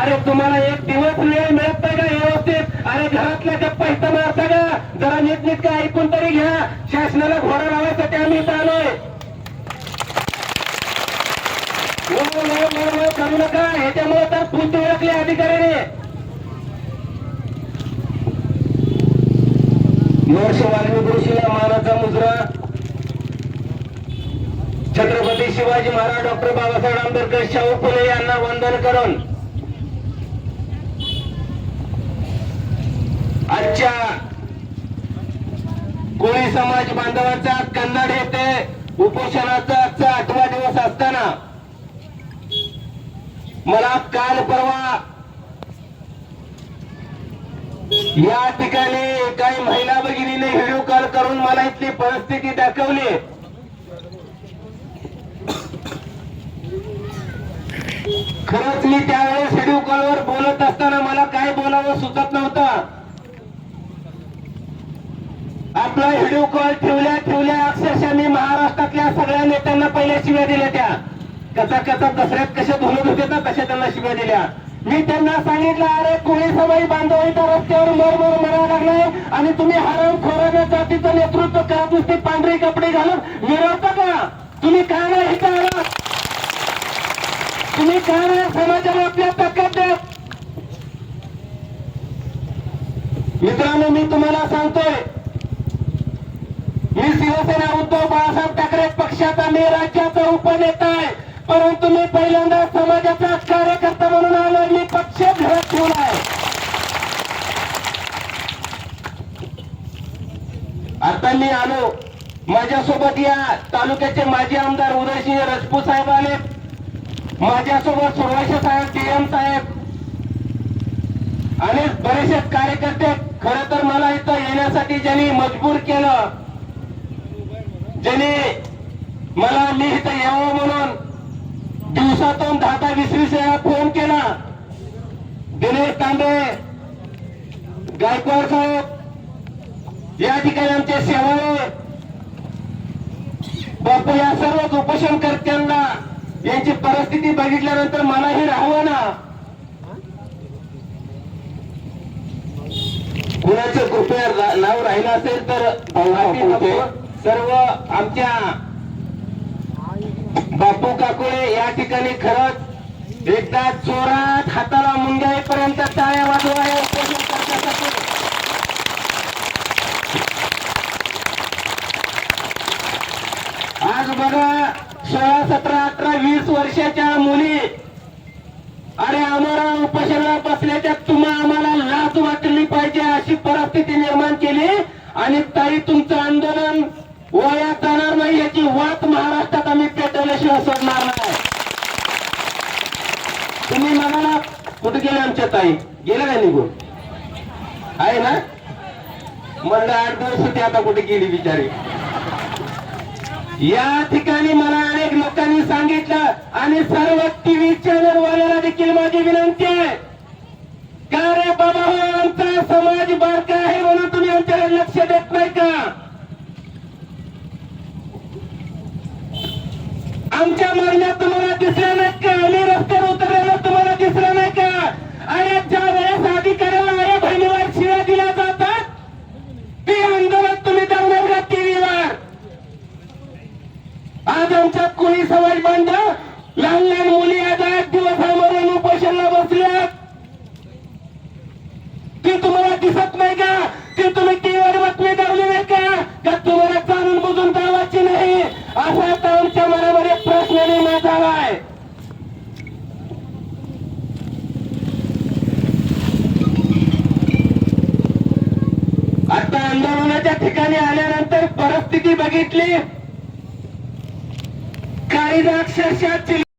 अरे तुम्हाला एक दिवस वेळ मिळत नाही का व्यवस्थित? अरे घरातल्या गप्पा इथं मारता का? जरा नीट का ऐकून तरी घ्या. शासनाला घोडा लावायचं त्या मी आलोय हो, हो, हो, करू नका. ह्याच्यामुळे तर पुढे ओळखले अधिकाऱ्याने. वर्ष वाल्मिकी मानाचा मुजरा. छत्रपती शिवाजी महाराज डॉक्टर बाबासाहेब आंबेडकर शाहू फुले यांना वंदन करून आजच्या कोळी समाज बांधवांचा कन्नड येथे उपोषणाचा आजचा आठवा दिवस असताना मला काल परवा या ठिकाणी काही महिला भगिनीने व्हिडिओ कॉल करून मला इथली परिस्थिती दाखवली. खरंच मी त्यावेळेस व्हिडिओ कॉलवर बोलत असताना मला काय बोलावं सुचत नव्हतं. आपला व्हिडिओ कॉल ठेवल्या ठेवल्या अक्षरशः मी महाराष्ट्रातल्या सगळ्या नेत्यांना पहिल्या शिव्या दिल्या त्या. कसा कसा दसऱ्यात कशा धुलत होते ना तशा त्यांना शिव्या दिल्या. मी त्यांना सांगितलं अरे कोणी समाई बांधव इथं रस्त्यावर मर मर मरा लागलाय आणि तुम्ही हरण खोराच्या जातीचं नेतृत्व करत नुसते पांढरे कपडे घालून मिरवता का तुम्ही काय नाही इथं आला. तुम्ही काय नाही समाजाला आपल्या ताकद द्या. मित्रांनो मी तुम्हाला सांगतोय मी शिवसेना उद्धव बाळासाहेब ठाकरे पक्षाचा मी राज्याचा उपनेता आहे. परंतु मी पहिल्यांदा समाजाचा कार्यकर्ता म्हणून आलोय. मी पक्ष घरात ठेवलाय आता मी आलो. माझ्यासोबत या तालुक्याचे माजी आमदार उदयसिंह राजपूत साहेब आले. माझ्यासोबत सुरवाशे साहेब डीएम साहेब अनेक बरेचसे कार्यकर्ते. खर तर मला इथं येण्यासाठी ज्यांनी मजबूर केलं ज्यांनी मला मी इथं यावं म्हणून दिवसातून दहा दहा वीस वीस वेळा फोन केला. दिनेश तांबे गायकवाड साहेब या ठिकाणी आमचे सेवाळे. बापू या सर्व उपोषणकर्त्यांना यांची परिस्थिती बघितल्यानंतर मलाही राहावं ना. कुणाचं कृपया नाव राहिलं असेल तर. सर्व आमच्या बापू काकुळे या ठिकाणी खरंच एकदा जोरात हाताला मुंग्याईपर्यंत टाळ्या वाजवा या आज बघा सोळा सतरा अठरा वीस वर्षाच्या मुली. अरे आम्हाला उपोषणाला बसल्याच्या तुम्हा आम्हाला लाच वाटली पाहिजे अशी परिस्थिती निर्माण केली आणि ताई तुमचं आंदोलन वाया जाणार नाही याची वाट महाराष्ट्रात आम्ही पेटवल्याशिवाय सोडणार नाही. तुम्ही म्हणाला कुठे गेले आमच्या ताई? गेले नाही निघून? आहे ना? म्हणलं आठ दिवस होती आता कुठे गेली बिचारी. या ठिकाणी मला अनेक लोकांनी सांगितलं आणि सर्व टीव्ही चॅनल वाल्याला देखील माझी विनंती आहे. का रे बाबा हो आमचा समाज बारका आहे म्हणून तुम्ही आमच्याकडे लक्ष देत नाही का आमच्या मागण्या तुम्हाला दिसल्या नाहीत का आम्ही रस्त्यावर उतरलेलं तुम्हाला दिसलं नाही का आणि ज्या वेळेस अधिकाऱ्याला आया बहिणीवर शिव्या दिल्या जातात ते आंदोलन तुम्ही दाखवणार का टीव्हीवर आज आमच्या कोळी समाज बांधव लहान लहान मुली आज आठ दिवस आमरण उपोषणला बसल्यात ती तुम्हाला दिसत नाही का ती तुम्ही टीव्हीवर बातमी दावली नाही का का तुम्हाला जाणून बुजून दावाची नाही असा आता आमच्या मनामध्ये प्रश्न निर्माण झालाय आता आंदोलनाच्या ठिकाणी आल्यानंतर परिस्थिती